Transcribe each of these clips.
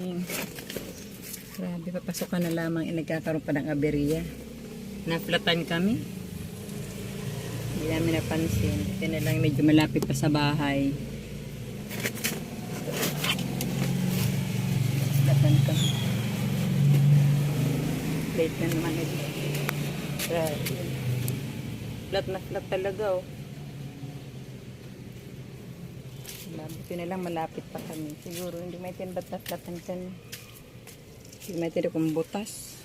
Grabe, papasok na lamang eh, nagkakaroon pa ng aberya. Naflatan kami. Hindi namin napansin. Ito na lang medyo malapit pa sa bahay. Naflatan kami. Late na naman. Grabe. Flat na flat talaga oh. Buti na lang malapit pa kami. Siguro hindi may tinbat-flatan dyan. Hindi may tinbat kung butas.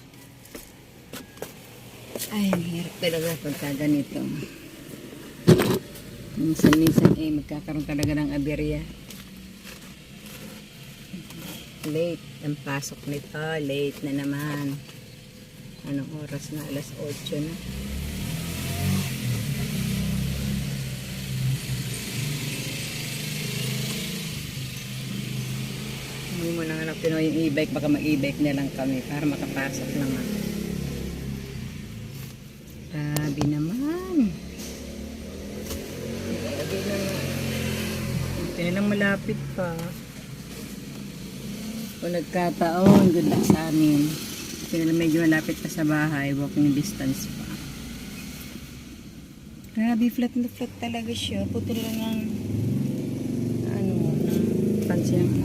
Ay, hirap talaga pagka ganito. Minsan-minsan eh, magkakaroon talaga ng aberya. Late ang pasok nito. Late na naman. Anong oras na? Alas 8 na. Hindi mo na hanap Pinoy yung e-bike, baka mag-e-bike na lang kami para makapasok naman. Grabe naman. Grabe naman. Ito na malapit pa. Kung nagkataon, good luck sa amin. Ito na medyo malapit pa sa bahay, walking distance pa. Grabe, flat na flat talaga siya. Puti na lang ang ano, pansin ang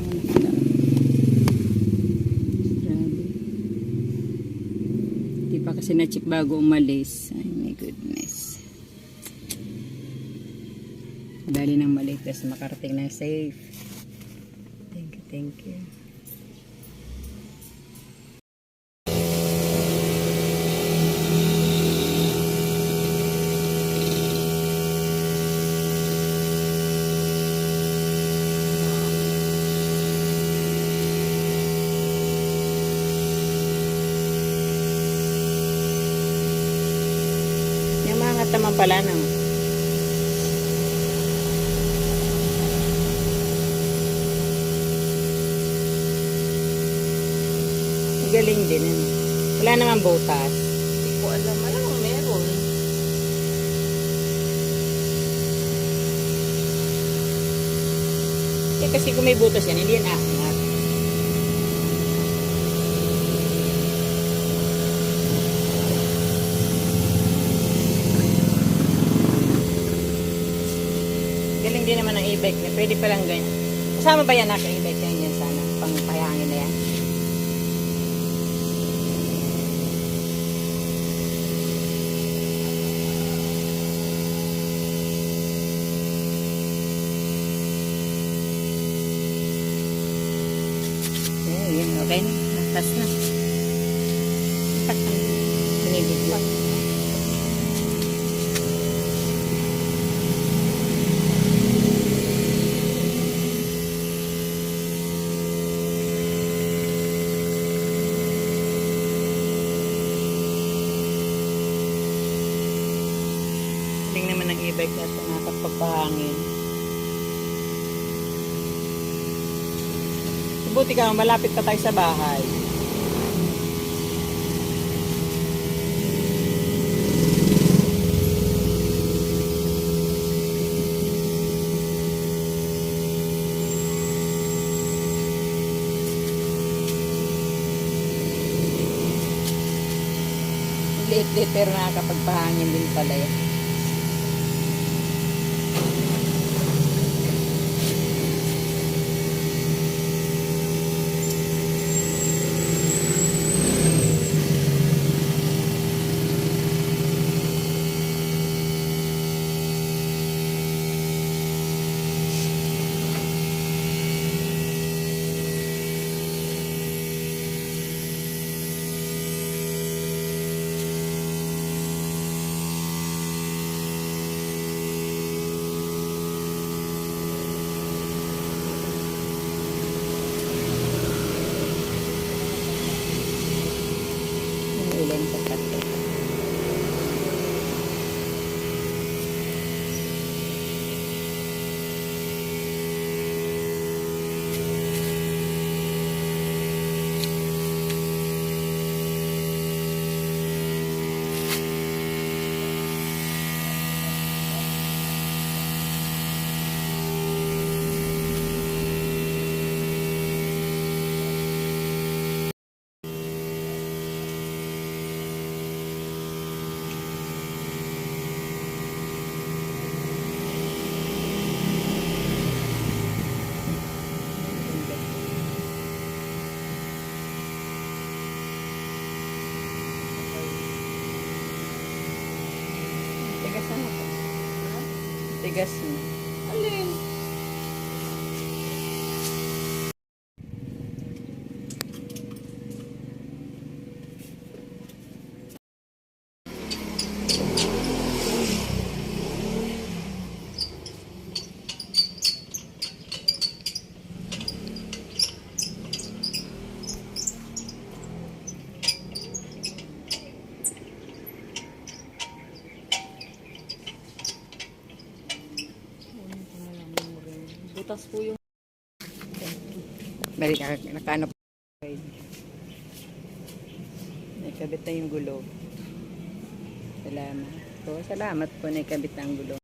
Di pa kasi na-check bago umalis. Ay, my goodness. Dali nang mali, tapos makarating na safe. Thank you, thank you. Yung mga naman pala no. Galing din ano. Wala naman butas. Hindi ko alam. Alam mo, meron. Eh, kasi kung may butas yan, hindi yan aangat. Din naman ang e-bike na. Pwede palang ganyan. Kasama ba yan naka e-bike na yan sana? Pang na yan? Yun. Okay na. Natas na. Tak na. At nakakapagpahangin. Buti ka, malapit pa tayo sa bahay. Liit-liit pero nakakapagpahangin din pala yan. Tigas mo. Alin? Butas po yung Balik, nakano pa. Nakabit na yung gulo. Salamat po. Salamat po na ikabit ang gulo.